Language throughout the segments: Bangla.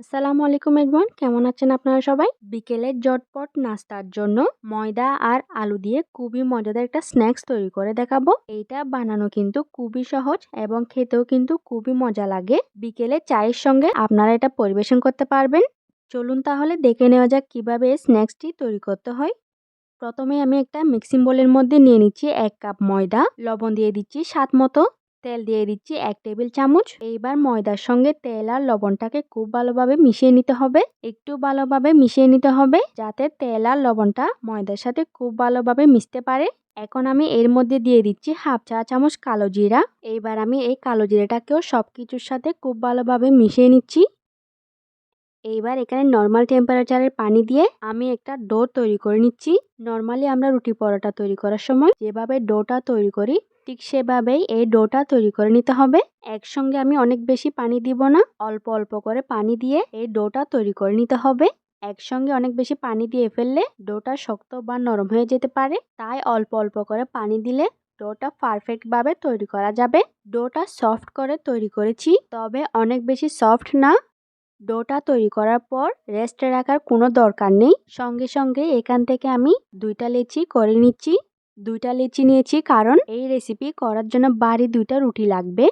আসসালামু আলাইকুম এভরিওয়ান, কেমন আছেন আপনারা সবাই? বিকেলের জটপট নাস্তার জন্য ময়দা আর আলু দিয়ে খুবই মজাদার একটা স্ন্যাক্স তৈরি করে দেখাবো। এইটা বানানো কিন্তু খুবই সহজ এবং খেতেও কিন্তু খুবই মজা লাগে। বিকেলে চায়ের সঙ্গে আপনারা এটা পরিবেশন করতে পারবেন। চলুন তাহলে দেখে নেওয়া যাক কীভাবে এই স্ন্যাক্সটি তৈরি করতে হয়। প্রথমে আমি একটা মিক্সিং বোলের মধ্যে নিয়ে নিচ্ছি এক কাপ ময়দা, লবণ দিয়ে দিচ্ছি স্বাদ মতো। তেল দিয়ে দিচ্ছি এক টেবিল চামচ। এইবার ময়দার সঙ্গে তেল আর লবণটাকে খুব ভালোভাবে মিশিয়ে নিতে হবে। একটু ভালোভাবে মিশিয়ে নিতে হবে যাতে তেল আর লবণটা ময়দার সাথে খুব ভালোভাবে মিশতে পারে। এখন আমি এর মধ্যে দিয়ে দিচ্ছি হাফ চা চামচ কালো জিরা। এইবার আমি এই কালো জিরাটাকেও সব কিছুর সাথে খুব ভালোভাবে মিশিয়ে নিচ্ছি। এইবার এখানে নর্মাল টেম্পারেচারের পানি দিয়ে আমি একটা ডো তৈরি করে নিচ্ছি। নর্মালি আমরা রুটি পরোটা তৈরি করার সময় যেভাবে ডোটা তৈরি করি ঠিক সেভাবেই এই ডোটা তৈরি করে নিতে হবে। একসঙ্গে আমি অনেক বেশি পানি দিব না, অল্প অল্প করে পানি দিয়ে এই ডোটা তৈরি করে নিতে হবে। একসঙ্গে অনেক বেশি পানি দিয়ে ফেললে ডোটা শক্ত বা নরম হয়ে যেতে পারে। তাই অল্প অল্প করে পানি দিলে ডোটা পারফেক্টভাবে তৈরি করা যাবে। ডোটা সফট করে তৈরি করেছি, তবে অনেক বেশি সফট না। ডোটা তৈরি করার পর রেস্টে রাখার কোনো দরকার নেই। সঙ্গে সঙ্গে এখান থেকে আমি দুইটা লেচি করে নিচ্ছি। দুইটা লেচি নিয়েছি, কারণ এই রেসিপি করার জন্য বাড়ি দুইটা রুটি লাগবে।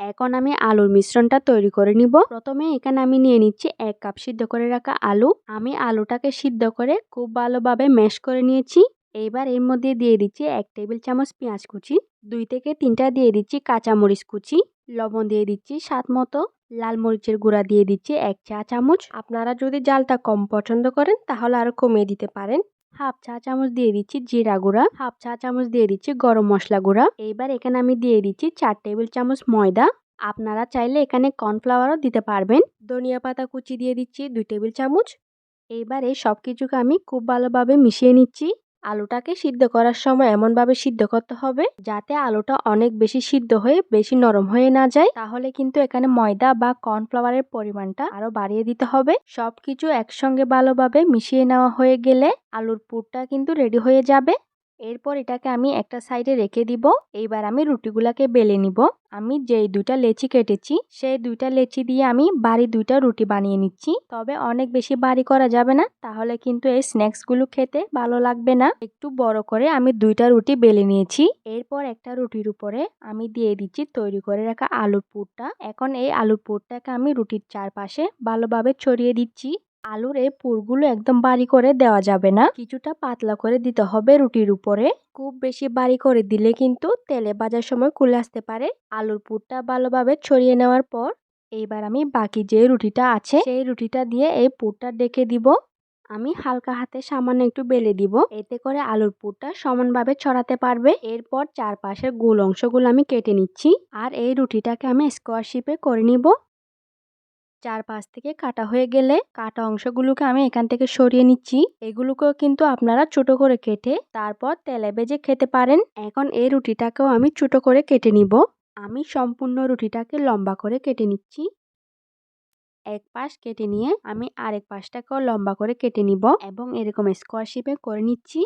এখন আমি আলুর মিশ্রণটা তৈরি করে নিব। প্রথমে এখানে আমি নিয়ে নিচ্ছি এক কাপ সিদ্ধ করে রাখা আলু। আমি আলুটাকে সিদ্ধ করে খুব ভালোভাবে ম্যাশ করে নিয়েছি। এইবার এর মধ্যে দিয়ে দিচ্ছি এক টেবিল চামচ পেঁয়াজ কুচি, দুই থেকে তিনটা দিয়ে দিচ্ছি কাঁচামরিচ কুচি, লবণ দিয়ে দিচ্ছি স্বাদ মতো, লাল মরিচের গুঁড়া দিয়ে দিচ্ছি এক চা চামচ। আপনারা যদি জালটা কম পছন্দ করেন, তাহলে আরও কমিয়ে দিতে পারেন। হাফ চা চামচ দিয়ে দিচ্ছি জিরা গুঁড়া, হাফ চা চামচ দিয়ে দিচ্ছি গরম মশলা গুঁড়া। এইবার এখানে আমি দিয়ে দিচ্ছি চার টেবিল চামচ ময়দা। আপনারা চাইলে এখানে কর্নফ্লাওয়ারও দিতে পারবেন। ধনিয়া পাতা কুচি দিয়ে দিচ্ছি দুই টেবিল চামচ। এইবার এই সব কিছুকে আমি খুব ভালোভাবে মিশিয়ে নিচ্ছি। আলুটাকে সিদ্ধ করার সময় এমনভাবে সিদ্ধ করতে হবে যাতে আলুটা অনেক বেশি সিদ্ধ হয়ে বেশি নরম হয়ে না যায়। তাহলে কিন্তু এখানে ময়দা বা কর্নফ্লাওয়ারের পরিমাণটা আরও বাড়িয়ে দিতে হবে। সব কিছু একসঙ্গে ভালোভাবে মিশিয়ে নেওয়া হয়ে গেলে আলুর পুরটা কিন্তু রেডি হয়ে যাবে। এরপর এটাকে আমি একটা সাইডে রেখে দিব। এইবার আমি রুটিগুলাকে বেলে নিব। আমি যেই দুইটা লেচি কেটেছি, সেই দুইটা লেচি দিয়ে আমি বাড়ি দুইটা রুটি বানিয়ে নিচ্ছি। তবে অনেক বেশি বাড়ি করা যাবে না, তাহলে কিন্তু এই স্ন্যাক্সগুলো খেতে ভালো লাগবে না। একটু বড় করে আমি দুইটা রুটি বেলে নিয়েছি। এরপর একটা রুটির উপরে আমি দিয়ে দিচ্ছি তৈরি করে রাখা আলুর পুরটা। এখন এই আলুর পুরটাকে আমি রুটির চারপাশে ভালোভাবে ছড়িয়ে দিচ্ছি। আলুর এই পুরগুলো একদম বাড়ি করে দেওয়া যাবে না। কিছুটা পাতলা করে দিতে হবে রুটির উপরে। খুব বেশি বাড়ি করে দিলে কিন্তু তেলে ভাজার সময় খুলে আসতে পারে। আলুর পুরটা ভালোভাবে ছড়িয়ে নেওয়ার পর এইবার আমি বাকি যে রুটিটা আছে, সেই রুটিটা দিয়ে এই পুরটা ডেকে দিব। আমি হালকা হাতে সামান্য একটু বেলে দিব। এতে করে আলুর পুরটা সমানভাবে ছড়াতে পারবে। এরপর চারপাশের গোল অংশগুলো আমি কেটে নিচ্ছি। আর এই রুটিটাকে আমি স্কোয়ার শেপে করে নিব। চারপাশ থেকে কাটা হয়ে গেলে কাটা অংশগুলোকে আমি এখান থেকে সরিয়ে নিচ্ছি। এগুলোকেও কিন্তু আপনারা ছোট করে কেটে তারপর তেলে বেজে খেতে পারেন। এখন এই রুটিটাকেও আমি ছোট করে কেটে নিব। আমি সম্পূর্ণ রুটিটাকে লম্বা করে কেটে নিচ্ছি। এক পাশ কেটে নিয়ে আমি আরেক পাশটাকেও লম্বা করে কেটে নিব এবং এরকম স্কোয়ার শেপে করে নিচ্ছি।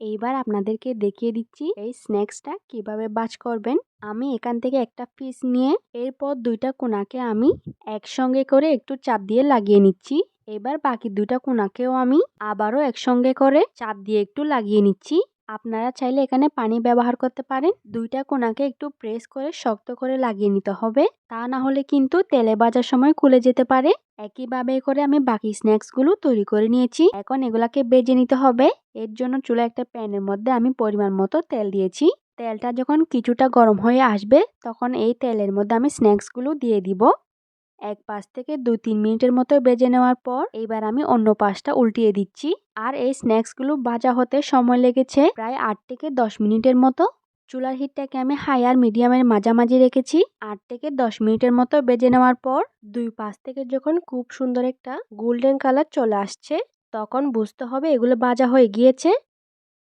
এইবার আপনাদেরকে দেখিয়ে দিচ্ছি এই স্ন্যাক্সটা কীভাবে বাজ করবেন। আমি এখান থেকে একটা পিস নিয়ে এরপর দুইটা কোনাকে আমি একসঙ্গে করে একটু চাপ দিয়ে লাগিয়ে নিচ্ছি। এবার বাকি দুইটা কোনাকেও আমি আবারও একসঙ্গে করে চাপ দিয়ে একটু লাগিয়ে নিচ্ছি। আপনারা চাইলে এখানে পানি ব্যবহার করতে পারেন। দুইটা কোনাকে একটু প্রেস করে শক্ত করে লাগিয়ে নিতে হবে। তা না হলে কিন্তু তেলে বাজার সময় খুলে যেতে পারে। একইভাবে করে আমি বাকি স্ন্যাক্সগুলো তৈরি করে নিয়েছি। এখন এগুলাকে বেজে নিতে হবে। এর জন্য চুলা একটা প্যানের মধ্যে আমি পরিমাণ মতো তেল দিয়েছি। তেলটা যখন কিছুটা গরম হয়ে আসবে, তখন এই তেলের মধ্যে আমি স্ন্যাক্সগুলো দিয়ে দিব। এক পাশ থেকে দুই তিন মিনিটের মতো বেজে নেওয়ার পর এইবার আমি অন্য পাশটা উল্টিয়ে দিচ্ছি। আর এই স্ন্যাক্সগুলো ভাজা হতে সময় লেগেছে প্রায় আট থেকে দশ মিনিটের মতো। চুলার হিটটাকে আমি হাই আর মিডিয়ামের মাঝামাঝি রেখেছি। আট থেকে দশ মিনিটের মতো বেজে নেওয়ার পর দুই পাশ থেকে যখন খুব সুন্দর একটা গোল্ডেন কালার চলে আসছে, তখন বুঝতে হবে এগুলো ভাজা হয়ে গিয়েছে।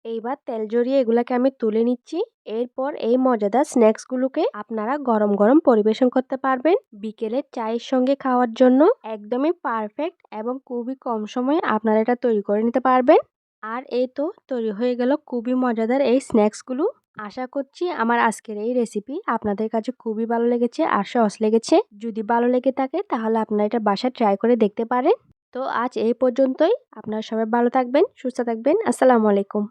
এইবার তেল জড়িয়ে এগুলাকে আমি তুলে নিচ্ছি। এরপর এই মজাদার স্ন্যাক্সগুলোকে আপনারা গরম গরম পরিবেশন করতে পারবেন। বিকেলের চায়ের সঙ্গে খাওয়ার জন্য একদমই পারফেক্ট এবং খুবই কম সময়ে আপনারা এটা তৈরি করে নিতে পারবেন। আর এই তো তৈরি হয়ে গেল খুবই মজাদার এই স্ন্যাক্সগুলো। আশা করছি আমার আজকের এই রেসিপি আপনাদের কাছে খুবই ভালো লেগেছে আর সহজ লেগেছে। যদি ভালো লেগে থাকে তাহলে আপনারা এটা বাসায় ট্রাই করে দেখতে পারেন। তো আজ এই পর্যন্তই। আপনারা সবাই ভালো থাকবেন, সুস্থ থাকবেন। আসসালামু আলাইকুম।